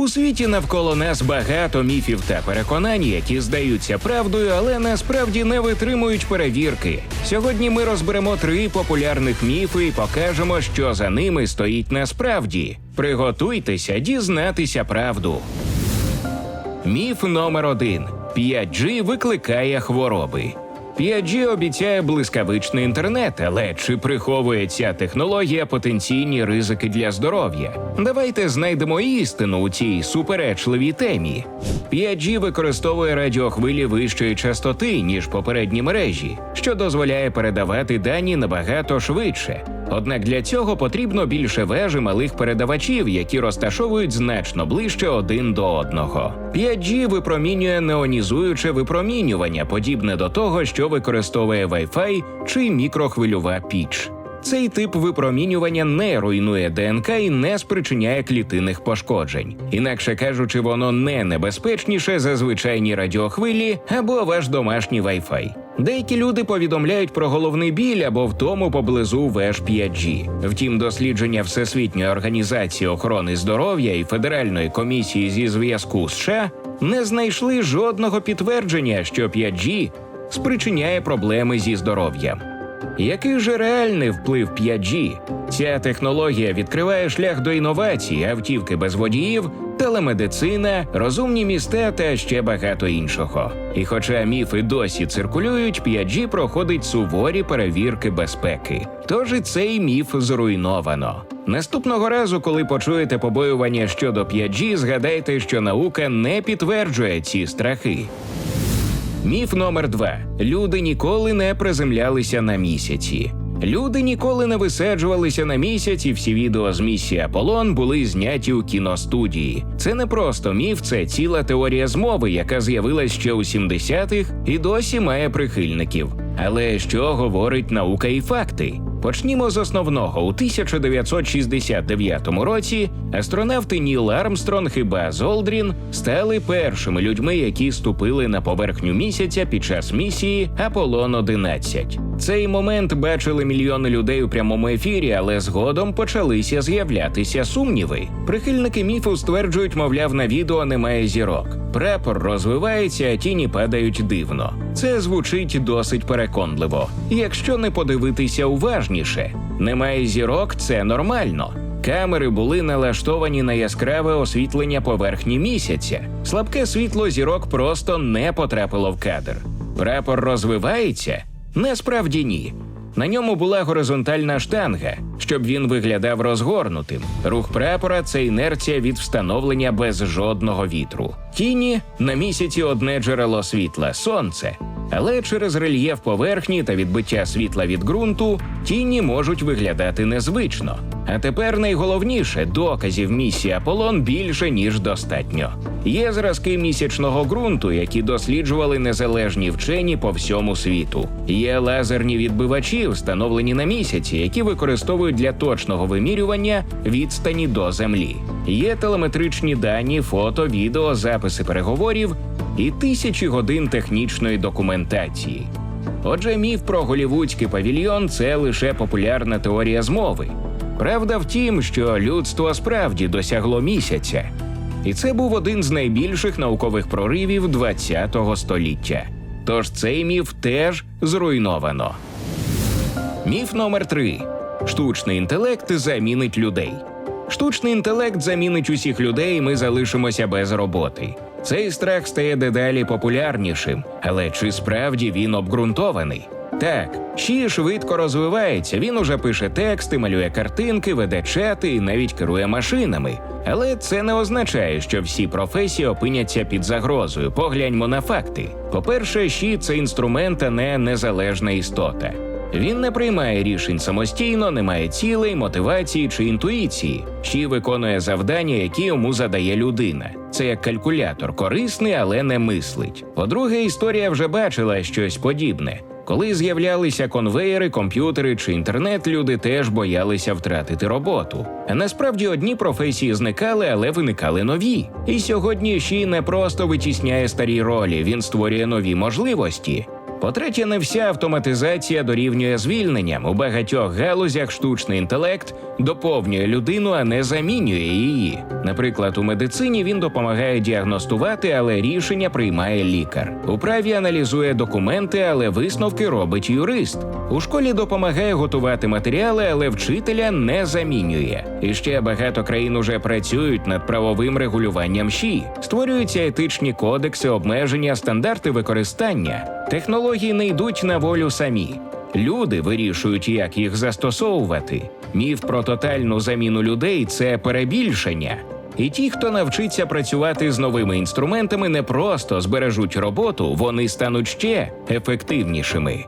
У світі навколо нас багато міфів та переконань, які здаються правдою, але насправді не витримують перевірки. Сьогодні ми розберемо три популярних міфи і покажемо, що за ними стоїть насправді. Приготуйтеся дізнатися правду. Міф номер один: 5G викликає хвороби. 5G обіцяє блискавичний інтернет, але чи приховує ця технологія потенційні ризики для здоров'я? Давайте знайдемо істину у цій суперечливій темі. 5G використовує радіохвилі вищої частоти, ніж попередні мережі, що дозволяє передавати дані набагато швидше. Однак для цього потрібно більше веж і малих передавачів, які розташовують значно ближче один до одного. 5G випромінює неонізуюче випромінювання, подібне до того, що використовує Wi-Fi чи мікрохвильова піч. Цей тип випромінювання не руйнує ДНК і не спричиняє клітинних пошкоджень. Інакше кажучи, воно не небезпечніше за звичайні радіохвилі або ваш домашній Wi-Fi. Деякі люди повідомляють про головний біль або втому поблизу веж 5G. Втім, дослідження Всесвітньої організації охорони здоров'я і Федеральної комісії зі зв'язку США не знайшли жодного підтвердження, що 5G спричиняє проблеми зі здоров'ям. Який же реальний вплив 5G? Ця технологія відкриває шлях до інновацій, автівки без водіїв, телемедицина, розумні міста та ще багато іншого. І хоча міфи досі циркулюють, 5G проходить суворі перевірки безпеки. Тож і цей міф зруйновано. Наступного разу, коли почуєте побоювання щодо 5G, згадайте, що наука не підтверджує ці страхи. Міф номер два: люди ніколи не приземлялися на місяці. Люди ніколи не висаджувалися на місяць, і всі відео з місії Аполлон були зняті у кіностудії. Це не просто міф, це ціла теорія змови, яка з'явилась ще у 70-х і досі має прихильників. Але що говорить наука і факти? Почнімо з основного. У 1969 році астронавти Ніл Армстронг і Баз Олдрін стали першими людьми, які ступили на поверхню місяця під час місії Аполлон 11 Цей момент бачили мільйони людей у прямому ефірі, але згодом почалися з'являтися сумніви. Прихильники міфу стверджують, мовляв, на відео немає зірок. Прапор розвивається, а тіні падають дивно. Це звучить досить переконливо. Якщо не подивитися уважніше, немає зірок, це нормально. Камери були налаштовані на яскраве освітлення поверхні місяця. Слабке світло зірок просто не потрапило в кадр. Прапор розвивається? Насправді ні. На ньому була горизонтальна штанга, щоб він виглядав розгорнутим. Рух прапора це інерція від встановлення без жодного вітру. Тіні на місяці одне джерело світла сонце. Але через рельєф поверхні та відбиття світла від ґрунту тіні можуть виглядати незвично. А тепер найголовніше доказів місії Аполлон більше ніж достатньо. Є зразки місячного ґрунту, які досліджували незалежні вчені по всьому світу. Є лазерні відбивачі, встановлені на місяці, які використовують для точного вимірювання відстані до землі. Є телеметричні дані, фото, відео, записи переговорів і тисячі годин технічної документації. Отже, міф про голівудський павільйон це лише популярна теорія змови. Правда в тім, що людство справді досягло місяця, і це був один з найбільших наукових проривів ХХ століття. Тож цей міф теж зруйновано. Міф номер три: штучний інтелект замінить людей. Штучний інтелект замінить усіх людей, і ми залишимося без роботи. Цей страх стає дедалі популярнішим, але чи справді він обґрунтований? Так, Ші швидко розвивається. Він уже пише тексти, малює картинки, веде чати і навіть керує машинами. Але це не означає, що всі професії опиняться під загрозою. Погляньмо на факти. По-перше, Ші це інструмент, а не незалежна істота. Він не приймає рішень самостійно, не має цілей, мотивації чи інтуїції. Ші виконує завдання, які йому задає людина. Це як калькулятор, корисний, але не мислить. По-друге, історія вже бачила щось подібне. Коли з'являлися конвеєри, комп'ютери чи інтернет, люди теж боялися втратити роботу. А насправді одні професії зникали, але виникали нові. І сьогодні Ші не просто витісняє старі ролі, він створює нові можливості. По-третє, не вся автоматизація дорівнює звільненням. У багатьох галузях штучний інтелект доповнює людину, а не замінює її. Наприклад, у медицині він допомагає діагностувати, але рішення приймає лікар. У праві аналізує документи, але висновки робить юрист. У школі допомагає готувати матеріали, але вчителя не замінює. І ще багато країн уже працюють над правовим регулюванням ЩІ. Створюються етичні кодекси, обмеження, стандарти використання. Технології не йдуть на волю самі. Люди вирішують, як їх застосовувати. Міф про тотальну заміну людей це перебільшення. І ті, хто навчиться працювати з новими інструментами, не просто збережуть роботу, вони стануть ще ефективнішими.